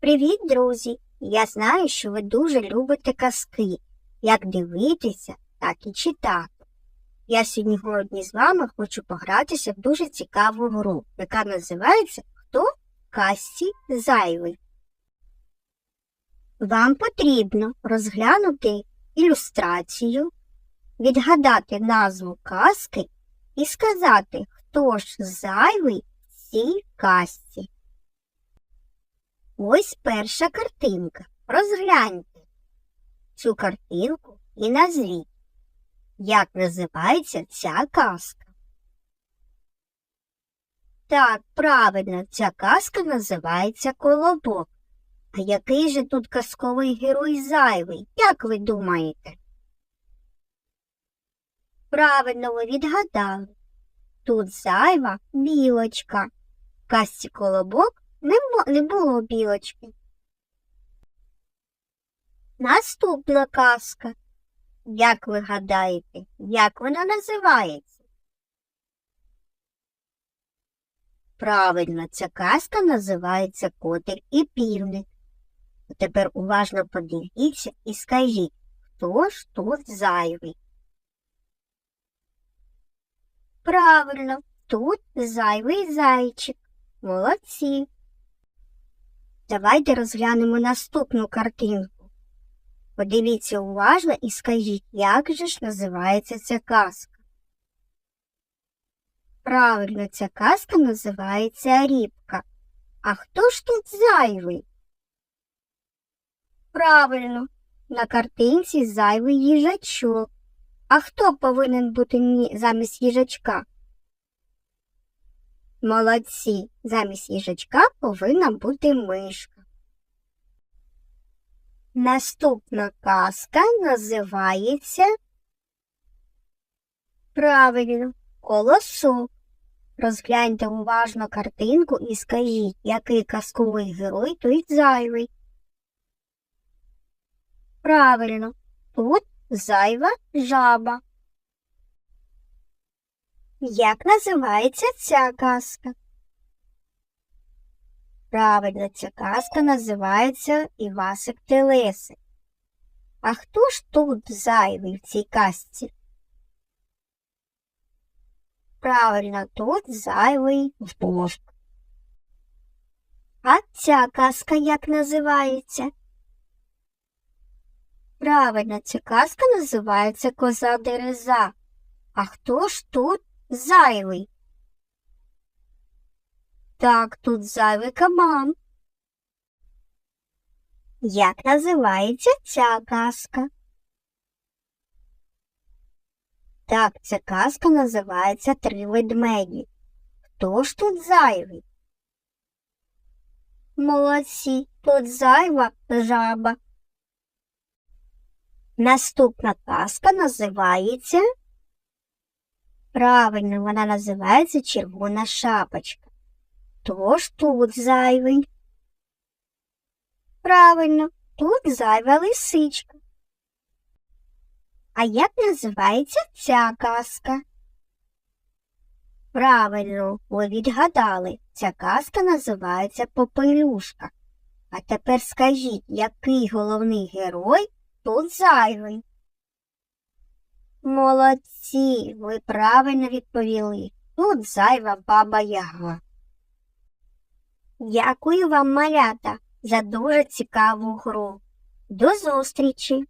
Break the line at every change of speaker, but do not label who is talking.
Привіт, друзі! Я знаю, що ви дуже любите казки, як дивитися, так і читати. Я сьогодні з вами хочу погратися в дуже цікаву гру, яка називається Хто в казці зайвий. Вам потрібно розглянути ілюстрацію, відгадати назву казки і сказати, хто ж зайвий в цій казці. Ось перша картинка. Розгляньте цю картинку і назвіть, як називається ця казка. Так, правильно, ця казка називається Колобок. А який же тут казковий герой зайвий, як ви думаєте? Правильно ви відгадали. Тут зайва білочка. В казці Колобок не, не було білочки. Наступна казка. Як ви гадаєте, як вона називається? Правильно, ця казка називається Котик і півник. Тепер уважно подивіться і скажіть, хто ж тут зайвий? Правильно, тут зайвий зайчик. Молодці. Давайте розглянемо наступну картинку. Подивіться уважно і скажіть, як же ж називається ця казка. Правильно, ця казка називається Рібка. А хто ж тут зайвий? Правильно, на картинці зайвий їжачок. А хто повинен бути мі- замість їжачка? Молодці, замість їжачка повинна бути мишка. Наступна казка називається Правильно, колосок. Розгляньте уважно картинку і скажіть, який казковий герой тут зайвий. Правильно, тут зайва жаба. Як називається ця казка? Правильно, ця казка називається Івасик Телесик. А хто ж тут зайвий в цій казці? Правильно, тут зайвий вовк. А ця казка як називається? Правильно, ця казка називається Коза Дереза. А хто ж тут зайвий? Так, тут зайвий кабан. Як називається ця казка? Так, ця казка називається Три ведмеді. Хто ж тут зайвий? Молодці, тут зайва жаба. Наступна казка називається. Правильно, вона називається Червона шапочка. Тож тут зайвий. Правильно, тут зайва лисичка. А як називається ця казка? Правильно, ви відгадали. Ця казка називається Попелюшка. А тепер скажіть, який головний герой тут зайвий? Молодці, ви правильно відповіли. Тут зайва баба Яга. Дякую вам, малята, за дуже цікаву гру. До зустрічі!